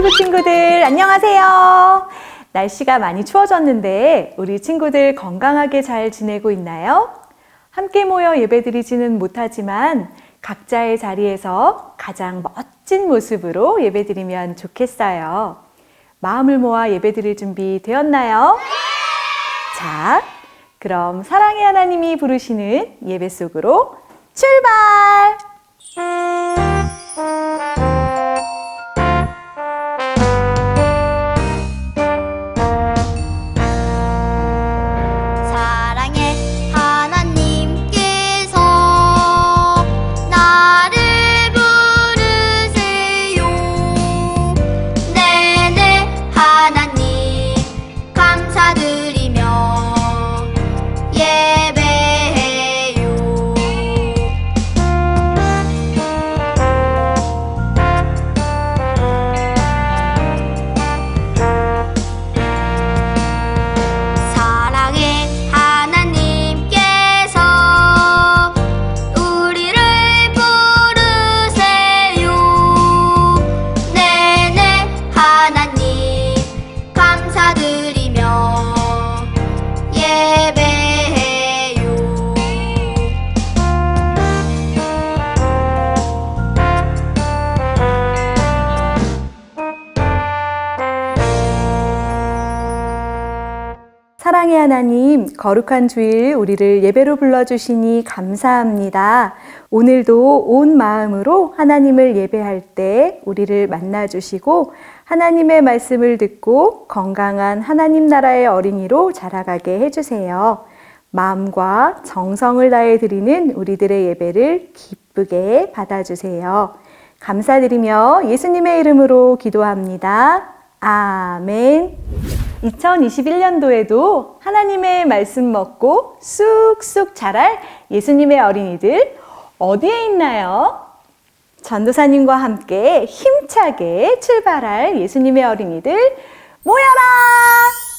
유튜브 친구들 안녕하세요. 날씨가 많이 추워졌는데 우리 친구들 건강하게 잘 지내고 있나요? 함께 모여 예배드리지는 못하지만 각자의 자리에서 가장 멋진 모습으로 예배드리면 좋겠어요. 마음을 모아 예배드릴 준비 되었나요? 자, 그럼 사랑의 하나님이 부르시는 예배 속으로 출발! 거룩한 주일 우리를 예배로 불러주시니 감사합니다. 오늘도 온 마음으로 하나님을 예배할 때 우리를 만나주시고 하나님의 말씀을 듣고 건강한 하나님 나라의 어린이로 자라가게 해주세요. 마음과 정성을 다해 드리는 우리들의 예배를 기쁘게 받아주세요. 감사드리며 예수님의 이름으로 기도합니다. 아멘. 2021년도에도 하나님의 말씀 먹고 쑥쑥 자랄 예수님의 어린이들 어디에 있나요? 전도사님과 함께 힘차게 출발할 예수님의 어린이들 모여라!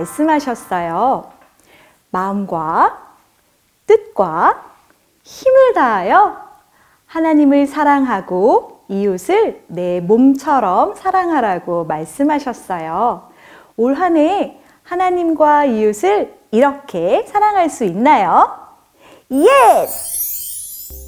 말씀하셨어요. 마음과 뜻과 힘을 다하여 하나님을 사랑하고 이웃을 내 몸처럼 사랑하라고 말씀하셨어요. 올 한 해 하나님과 이웃을 이렇게 사랑할 수 있나요? 예스!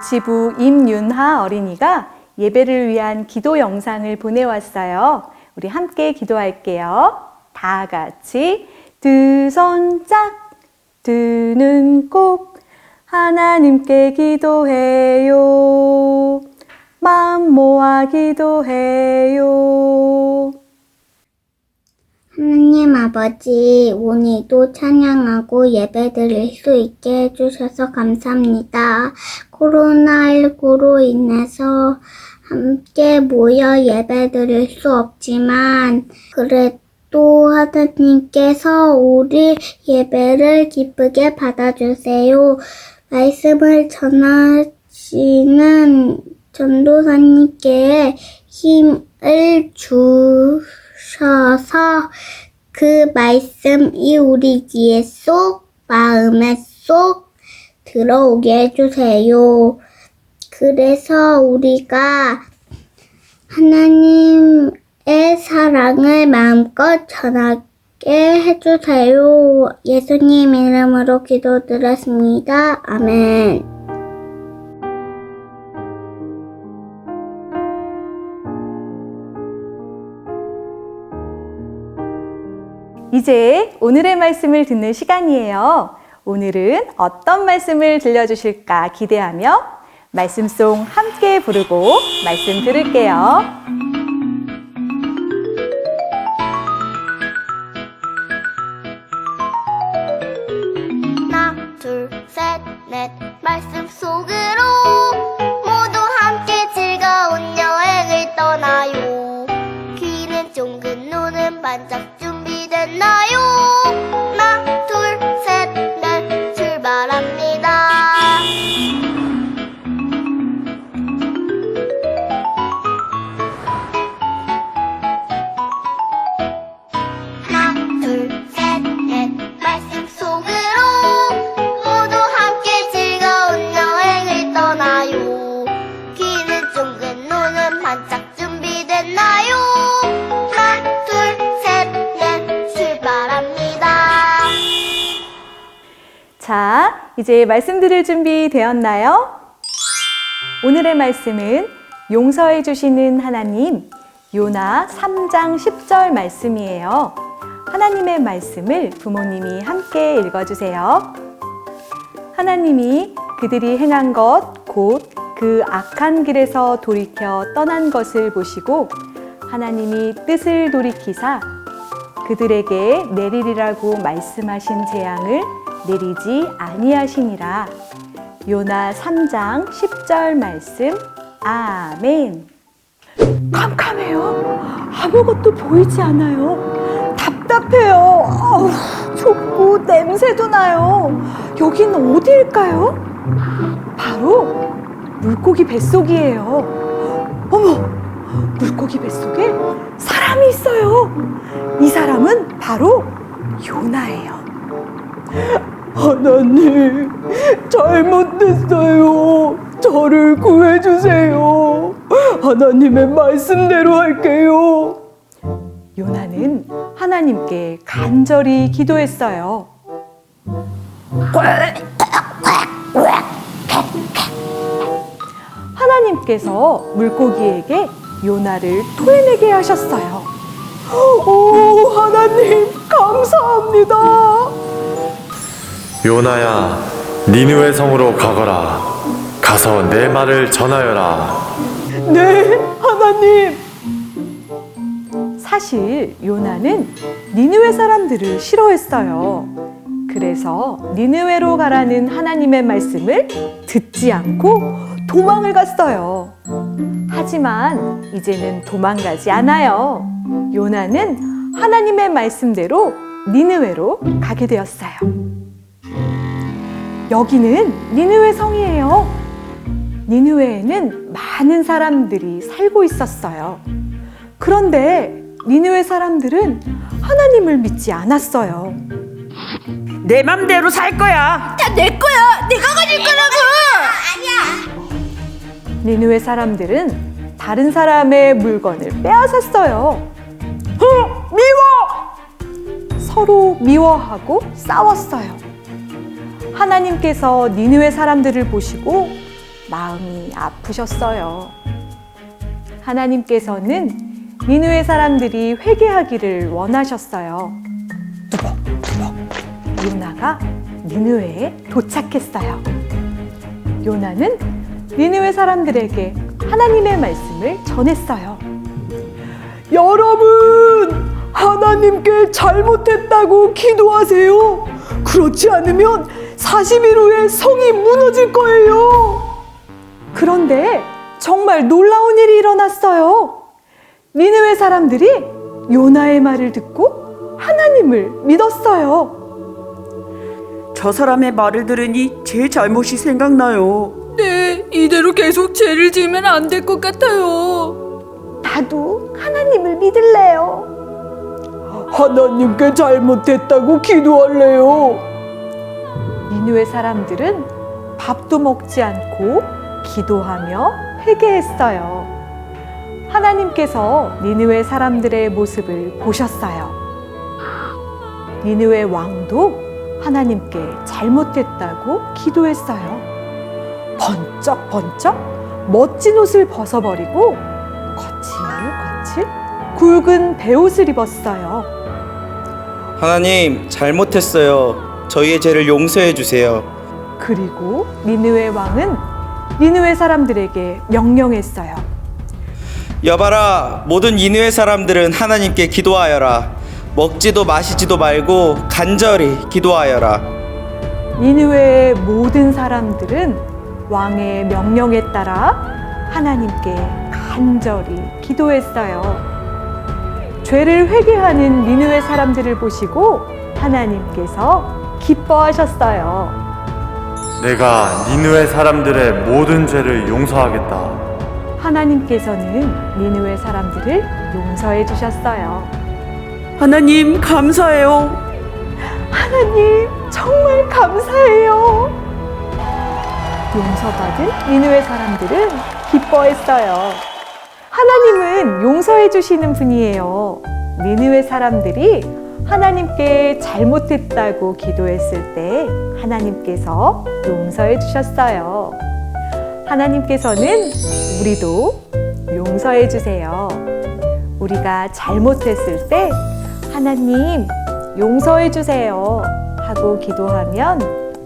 유치부 임윤하 어린이가 예배를 위한 기도 영상을 보내왔어요. 우리 함께 기도할게요. 다 같이 두 손 짝, 두 눈 꼭 하나님께 기도해요. 마음 모아 기도해요. 하나님 아버지, 오늘도 찬양하고 예배 드릴 수 있게 해주셔서 감사합니다. 코로나19로 인해서 함께 모여 예배 드릴 수 없지만, 그래도 하나님께서 우리 예배를 기쁘게 받아주세요. 말씀을 전하시는 전도사님께 힘을 주 셔서 그 말씀이 우리 귀에 쏙, 마음에 쏙 들어오게 해주세요. 그래서 우리가 하나님의 사랑을 마음껏 전하게 해주세요. 예수님 이름으로 기도드렸습니다. 아멘. 이제 오늘의 말씀을 듣는 시간이에요. 오늘은 어떤 말씀을 들려주실까 기대하며 말씀송 함께 부르고 말씀 들을게요. 하나 둘 셋 넷 말씀 속으 이제 말씀 들을 준비 되었나요? 오늘의 말씀은 용서해 주시는 하나님 요나 3장 10절 말씀이에요. 하나님의 말씀을 부모님이 함께 읽어 주세요. 하나님이 그들이 행한 것 곧 그 악한 길에서 돌이켜 떠난 것을 보시고 하나님이 뜻을 돌이키사 그들에게 내리리라고 말씀하신 재앙을 내리지 아니하시니라. 요나 3장 10절 말씀. 아멘. 캄캄해요. 아무것도 보이지 않아요. 답답해요. 좁고 냄새도 나요. 여긴 어디일까요? 바로 물고기 뱃속이에요. 어머, 물고기 뱃속에 사람이 있어요. 이 사람은 바로 요나예요. 하나님, 잘못됐어요. 저를 구해주세요. 하나님의 말씀대로 할게요. 요나는 하나님께 간절히 기도했어요. 하나님께서 물고기에게 요나를 토해내게 하셨어요. 오, 하나님, 감사합니다. 요나야, 니느웨 성으로 가거라. 가서 내 말을 전하여라. 네, 하나님. 사실 요나는 니느웨 사람들을 싫어했어요. 그래서 니느웨로 가라는 하나님의 말씀을 듣지 않고 도망을 갔어요. 하지만 이제는 도망가지 않아요. 요나는 하나님의 말씀대로 니느웨로 가게 되었어요. 여기는 니느웨 성이에요. 니느웨에는 많은 사람들이 살고 있었어요. 그런데 니느웨 사람들은 하나님을 믿지 않았어요. 내 맘대로 살 거야. 니느웨 사람들은 다른 사람의 물건을 빼앗았어요. 어, 미워! 서로 미워하고 싸웠어요. 하나님께서 니느웨 사람들을 보시고 마음이 아프셨어요. 하나님께서는 니느웨 사람들이 회개하기를 원하셨어요. 요나가 니느웨에 도착했어요. 요나는 니느웨 사람들에게 하나님의 말씀을 전했어요. 여러분, 하나님께 잘못했다고 기도하세요. 그렇지 않으면 40일 후에 성이 무너질 거예요. 그런데 정말 놀라운 일이 일어났어요. 니느웨 사람들이 요나의 말을 듣고 하나님을 믿었어요. 저 사람의 말을 들으니 제 잘못이 생각나요. 네, 이대로 계속 죄를 지으면 안 될 것 같아요. 나도 하나님을 믿을래요. 하나님께 잘못했다고 기도할래요. 니느웨 사람들은 밥도 먹지 않고 기도하며 회개했어요. 하나님께서 니느웨 사람들의 모습을 보셨어요. 니느웨 왕도 하나님께 잘못했다고 기도했어요. 번쩍 번쩍 멋진 옷을 벗어버리고 거칠거칠 굵은 베옷을 입었어요. 하나님, 잘못했어요. 저희의 죄를 용서해 주세요. 그리고 니느웨 왕은 니느웨 사람들에게 명령했어요. 여봐라, 모든 이누의 사람들은 하나님께 기도하여라. 먹지도 마시지도 말고 간절히 기도하여라. 니느웨의 모든 사람들은 왕의 명령에 따라 하나님께 간절히 기도했어요. 죄를 회개하는 니느웨 사람들을 보시고 하나님께서 기뻐하셨어요. 내가 니느웨 사람들의 모든 죄를 용서하겠다. 하나님께서는 니느웨 사람들을 용서해 주셨어요. 하나님 감사해요. 하나님 정말 감사해요. 용서받은 니느웨 사람들은 기뻐했어요. 하나님은 용서해 주시는 분이에요. 니느웨 사람들이 하나님께 잘못했다고 기도했을 때 하나님께서 용서해 주셨어요. 하나님께서는 우리도 용서해 주세요. 우리가 잘못했을 때 하나님 용서해 주세요 하고 기도하면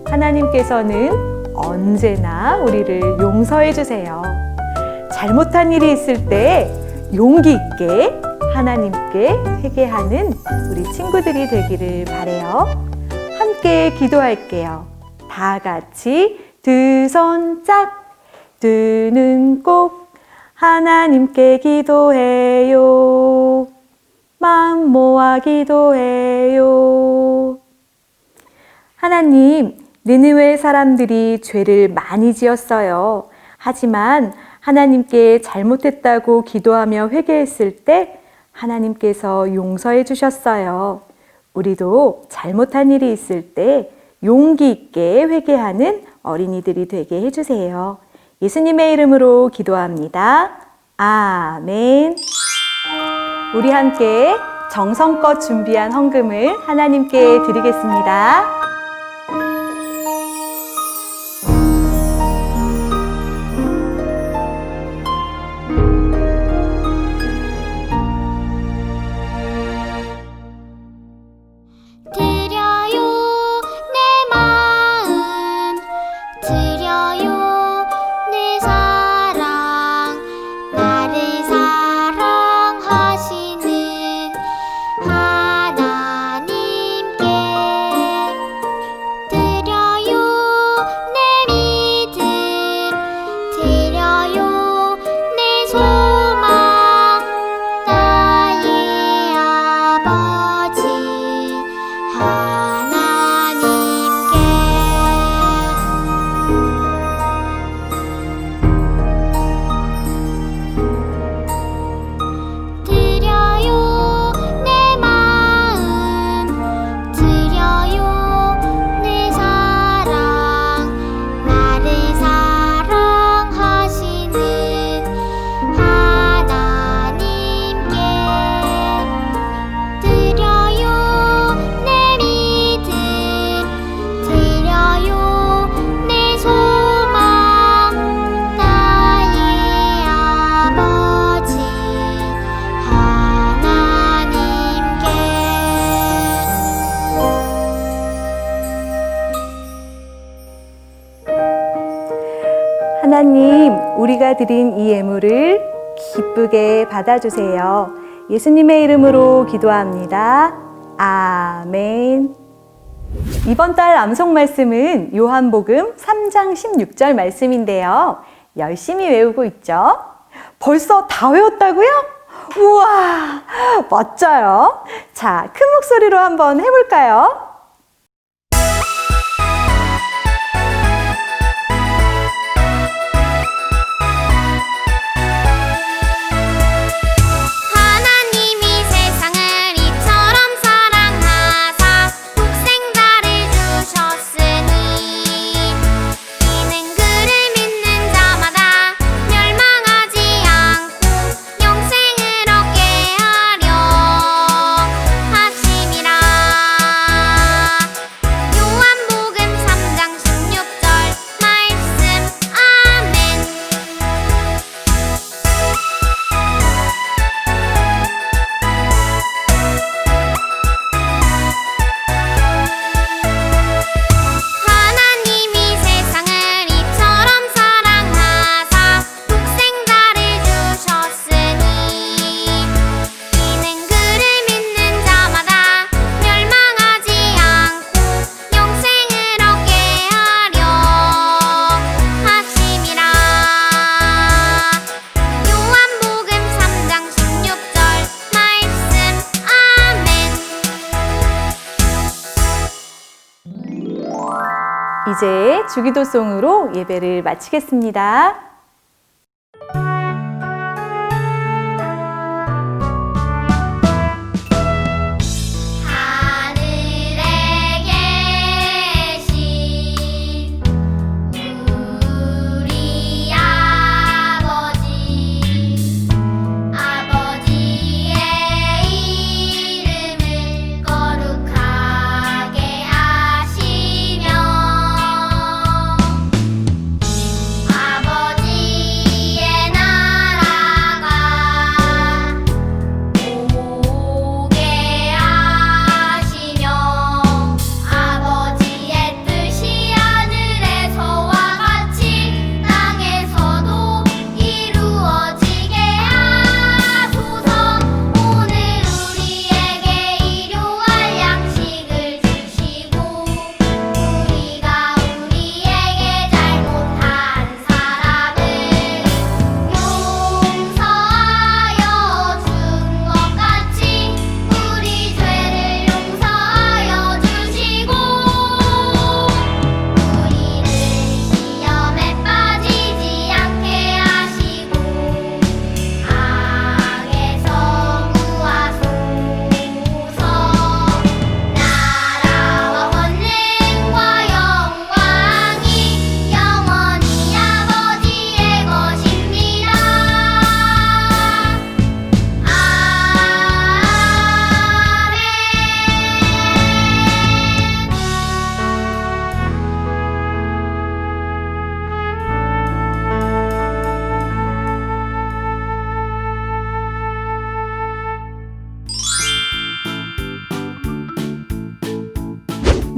하나님께서는 언제나 우리를 용서해 주세요. 잘못한 일이 있을 때 용기 있게 하나님께 회개하는 우리 친구들이 되기를 바래요. 함께 기도할게요. 다 같이 두 손 짝, 두 눈 꼭 하나님께 기도해요. 마음 모아 기도해요. 하나님, 느느웨 사람들이 죄를 많이 지었어요. 하지만 하나님께 잘못했다고 기도하며 회개했을 때 하나님께서 용서해 주셨어요. 우리도 잘못한 일이 있을 때 용기 있게 회개하는 어린이들이 되게 해주세요. 예수님의 이름으로 기도합니다. 아멘. 우리 함께 정성껏 준비한 헌금을 하나님께 드리겠습니다. 우리가 드린 이 예물을 기쁘게 받아주세요. 예수님의 이름으로 기도합니다. 아멘. 이번 달 암송 말씀은 요한복음 3장 16절 말씀인데요. 열심히 외우고 있죠? 벌써 다 외웠다고요? 우와, 멋져요. 자, 큰 목소리로 한번 해볼까요? 주기도송으로 예배를 마치겠습니다.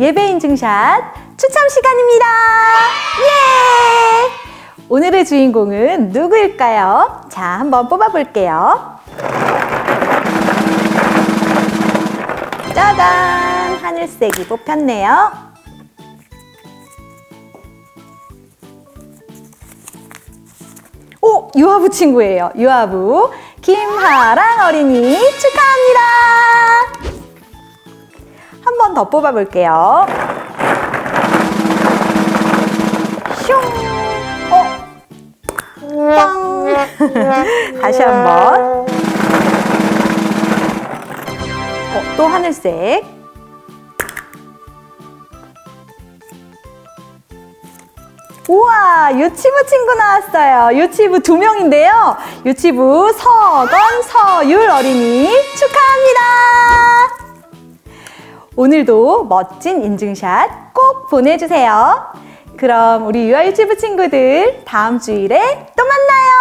예배 인증샷 추첨 시간입니다. 예! 오늘의 주인공은 누구일까요? 자, 한번 뽑아볼게요. 짜잔! 하늘색이 뽑혔네요. 오, 유아부 친구예요. 유아부 김하랑 어린이 축하합니다. 한 번 더 뽑아볼게요. 슝! 어? 빵! 다시 한 번. 어, 또 하늘색. 우와, 유치부 친구 나왔어요. 유치부 두 명인데요. 유치부 서건, 서율 어린이 축하합니다. 오늘도 멋진 인증샷 꼭 보내주세요. 그럼 우리 유아 유치부 친구들 다음 주일에 또 만나요.